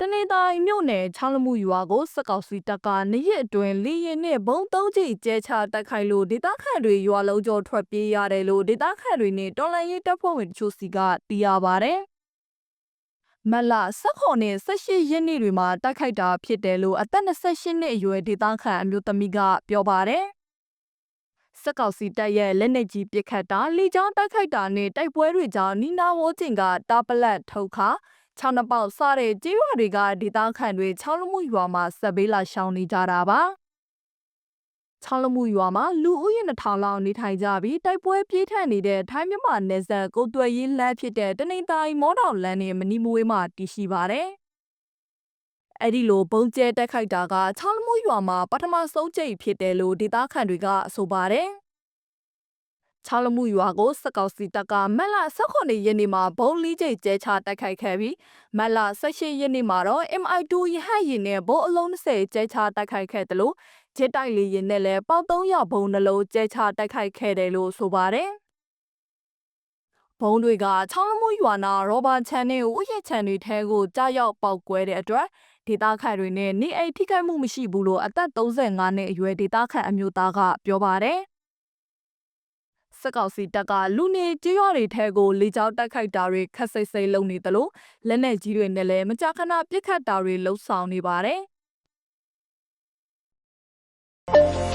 တနေတိုင်းမြို့နယ်ချောင်းလမှုရွာကိုစက်ကောက်စီတပ်ကနှစ်ရက်အတွင်းလေရင်နဲ့ဘုံသုံးချိတ်ကျဲချတိုက်ခိုက်လို့ဒေသခံတွေရွာလုံးကျော်ထွက်ပြေးရတယ်လို့ဒေသခံတွေနဲ့တော်လန်ရေးတပ်ဖွဲ့ဝင်တို့စီကသိရပါဗျ။မလ16နဲ့18ရက်နေ့တွေမှာတိုက်ခိုက်တာဖြစ်တယ်လို့အသက်28နှစ်အရွယ်ဒေသခံအမျိုးသမီးကပြောပါတယ်။စက်ကောက်စီတပ်ရဲ့လက်နက်ကြီးပစ်ခတ်တာလီချောင်းတိုက်ခိုက်တာနဲ့တိုက်ပွဲတွေကြောင့်နီနာဝိုးကျင်ကတာပလက်ထုတ်ခါ ချောင်းနှပေါက်စတဲ့ကြေးရွာတွေကဒေသခံတွေချောင်းလမှုရွာမှာဆက်ပေးလာရှောင်နေကြတာပါချောင်းလမှုရွာမှာလူဦးရေ2000လောက်နေထိုင်ကြပြီးတိုက်ပွဲပြေးထန်နေတဲ့ထိုင်းမြန်မာနယ်စပ်ကိုတွယ်ရေးလမ်းဖြစ်တဲ့တနိတိုင်းမောတော်လမ်းနဲ့မနီမွေးမှာတည်ရှိပါတယ်အဲ့ဒီလိုဘုံကျဲတက်ခိုက်တာကချောင်းလမှုရွာမှာပထမဆုံးကြိမ်ဖြစ်တယ်လို့ဒေသခံတွေကဆိုပါတယ် ချောင်းလမှုရွာကိုစက်ကောက်စီတပ်ကမက်လ18ရက်နေ့မှာဘုံလီးကျိတ်ကျဲချတိုက်ခိုက်ခဲ့ပြီးမက်လ18ရက်နေ့မှာတော့ MI2 ရဟတ်ယာဉ်နဲ့ဘုံအလုံး20ကျဲချတိုက်ခိုက်ခဲ့တယ်လို့ဂျက်တိုက်လေယာဉ်နဲ့လည်းပေါက်300ဘုံနှလုံးကျဲချတိုက်ခိုက်ခဲ့တယ်လို့ဆိုပါတယ်ဘုံတွေကချောင်းလမှုရွာနာရောဘာချန်နဲ့ဥယျာဉ်ချန်တွေထဲကိုကြားရောက်ပေါက်ကွဲတဲ့အတွက်ဒေသခံတွေနဲ့နေအိမ်ထိခိုက်မှုမရှိဘူးလို့အသက်35နှစ်အရွယ်ဒေသခံအမျိုးသားကပြောပါတယ် စက်ကောက်စီတပ်ကလူနေကြေးရွာတွေထဲကိုလေကြောင်းတိုက်ခိုက်တာတွေခက်စိတ်စိတ်လုပ်နေတယ်လို့လက်နက်ကြီးတွေနဲ့လည်းမကြာခဏပစ်ခတ်တာတွေလှုပ်ဆောင်နေပါတယ်။